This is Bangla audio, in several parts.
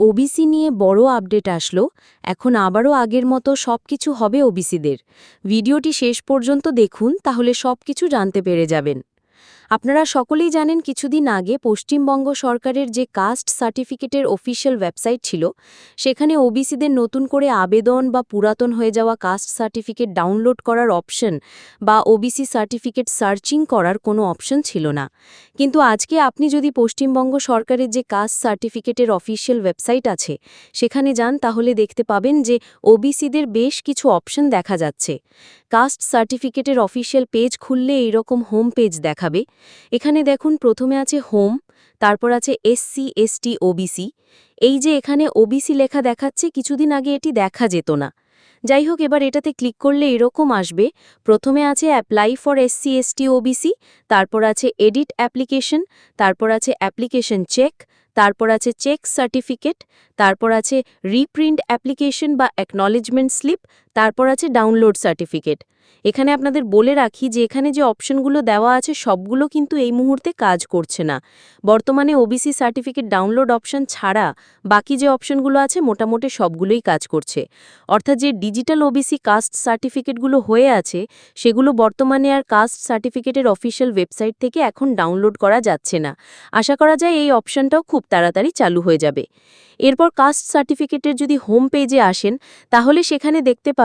ওবিসি নিয়ে বড় আপডেট আসলো, এখন আবারও আগের মতো সব কিছু হবে ওবিসিদের ভিডিওটি শেষ পর্যন্ত দেখুন, তাহলে সব কিছু জানতে পেরে যাবেন। আপনারা সকলেই জানেন কিছুদিন আগে পশ্চিমবঙ্গ সরকারের যে কাস্ট সার্টিফিকেটের অফিসিয়াল ওয়েবসাইট ছিল, সেখানে ওবিসিদের নতুন করে আবেদন বা পুরাতন হয়ে যাওয়া কাস্ট সার্টিফিকেট ডাউনলোড করার অপশন বা ওবিসি সার্টিফিকেট সার্চিং করার কোনো অপশন ছিল না। কিন্তু আজকে আপনি যদি পশ্চিমবঙ্গ সরকারের যে কাস্ট সার্টিফিকেটের অফিসিয়াল ওয়েবসাইট আছে, সেখানে যান, তাহলে দেখতে পাবেন যে ওবিসিদের বেশ কিছু অপশন দেখা যাচ্ছে। কাস্ট সার্টিফিকেটের অফিসিয়াল পেজ খুললে এইরকম হোম পেজ দেখাবে এখানে দেখুন প্রথমে আছে হোম তারপর আছে এসসি এসটি ওবিসি এই যে এখানে ওবিসি লেখা দেখাচ্ছে, কিছুদিন আগে এটি দেখা যেত না। যাই হোক, এবার এটাতে ক্লিক করলে এরকম আসবে। প্রথমে আছে apply for SC ST OBC তারপর আছে এডিট অ্যাপ্লিকেশন তারপর আছে অ্যাপ্লিকেশন চেক তারপর আছে চেক সার্টিফিকেট তারপর আছে রিপ্রিন্ট অ্যাপ্লিকেশন বা অ্যাকনলেজমেন্ট স্লিপ তারপর আছে ডাউনলোড সার্টিফিকেট এখানে আপনাদের বলে রাখি যে এখানে যে অপশনগুলো দেওয়া আছে সবগুলো কিন্তু এই মুহূর্তে কাজ করছে না। বর্তমানে ওবিসি সার্টিফিকেট ডাউনলোড অপশন ছাড়া বাকি যে অপশনগুলো আছে মোটামুটি সবগুলোই কাজ করছে। অর্থাৎ যে ডিজিটাল ওবিসি কাস্ট সার্টিফিকেটগুলো হয়ে আছে, সেগুলো বর্তমানে আর কাস্ট সার্টিফিকেটের অফিসিয়াল ওয়েবসাইট থেকে এখন ডাউনলোড করা যাচ্ছে না। আশা করা যায় এই অপশনটাও খুব তাড়াতাড়ি চালু হয়ে যাবে। এরপর কাস্ট সার্টিফিকেটের যদি হোম পেজে আসেন, তাহলে সেখানে দেখতে পাবেন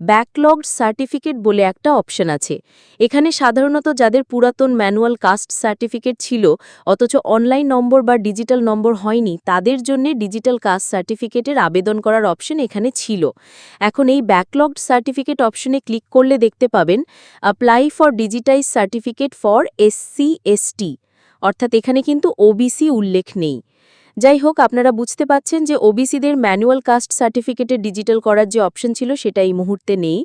ব্যাকলগড সার্টিফিকেট বলে একটা অপশন আছে। এখানে সাধারণত যাদের পুরাতন ম্যানুয়াল কাস্ট সার্টিফিকেট ছিল, অথচ অনলাইন নম্বর বা ডিজিটাল নম্বর হয়নি, তাদের জন্য ডিজিটাল কাস্ট সার্টিফিকেটের আবেদন করার অপশন এখানে ছিল। এখন এই ব্যাকলগড সার্টিফিকেট অপশনে ক্লিক করলে দেখতে পাবেন apply for digitise certificate for SC ST অর্থাৎ এখানে কিন্তু ওবিসি উল্লেখ নেই। যাই হোক, আপনারা বুঝতে পাচ্ছেন যে ওবিসিদের ম্যানুয়াল কাস্ট সার্টিফিকেটের ডিজিটাল করার যে অপশন ছিল, সেটা এই মুহূর্তে নেই।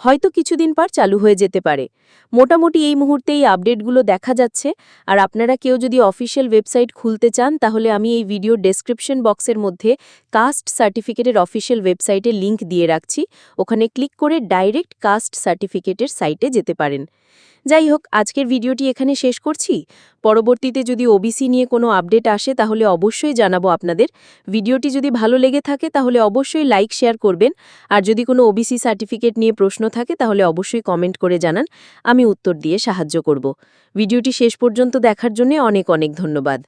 হয়তো কিছুদিন পর চালু হয়ে যেতে পারে। মোটামুটি এই মুহূর্তে এই আপডেটগুলো দেখা যাচ্ছে। আর আপনারা কেউ যদি অফিসিয়াল ওয়েবসাইট খুলতে চান, তাহলে আমি এই ভিডিও ডেসক্রিপশন বক্সের মধ্যে কাস্ট সার্টিফিকেটের অফিসিয়াল ওয়েবসাইটে লিংক দিয়ে রাখছি। ওখানে ক্লিক করে ডাইরেক্ট কাস্ট সার্টিফিকেটের সাইটে যেতে পারেন। যাই হোক, আজকের ভিডিওটি এখানে শেষ করছি। পরবর্তীতে যদি ওবিসি নিয়ে কোনো আপডেট আসে, তাহলে অবশ্যই জানাব আপনাদের। ভিডিওটি যদি ভালো লেগে থাকে, তাহলে অবশ্যই লাইক, শেয়ার করবেন। আর যদি কোনো ওবিসি সার্টিফিকেট নিয়ে প্রশ্ন থাকে, তাহলে অবশ্যই কমেন্ট করে জানান। আমি উত্তর দিয়ে সাহায্য করব। ভিডিওটি শেষ পর্যন্ত দেখার জন্য অনেক অনেক ধন্যবাদ।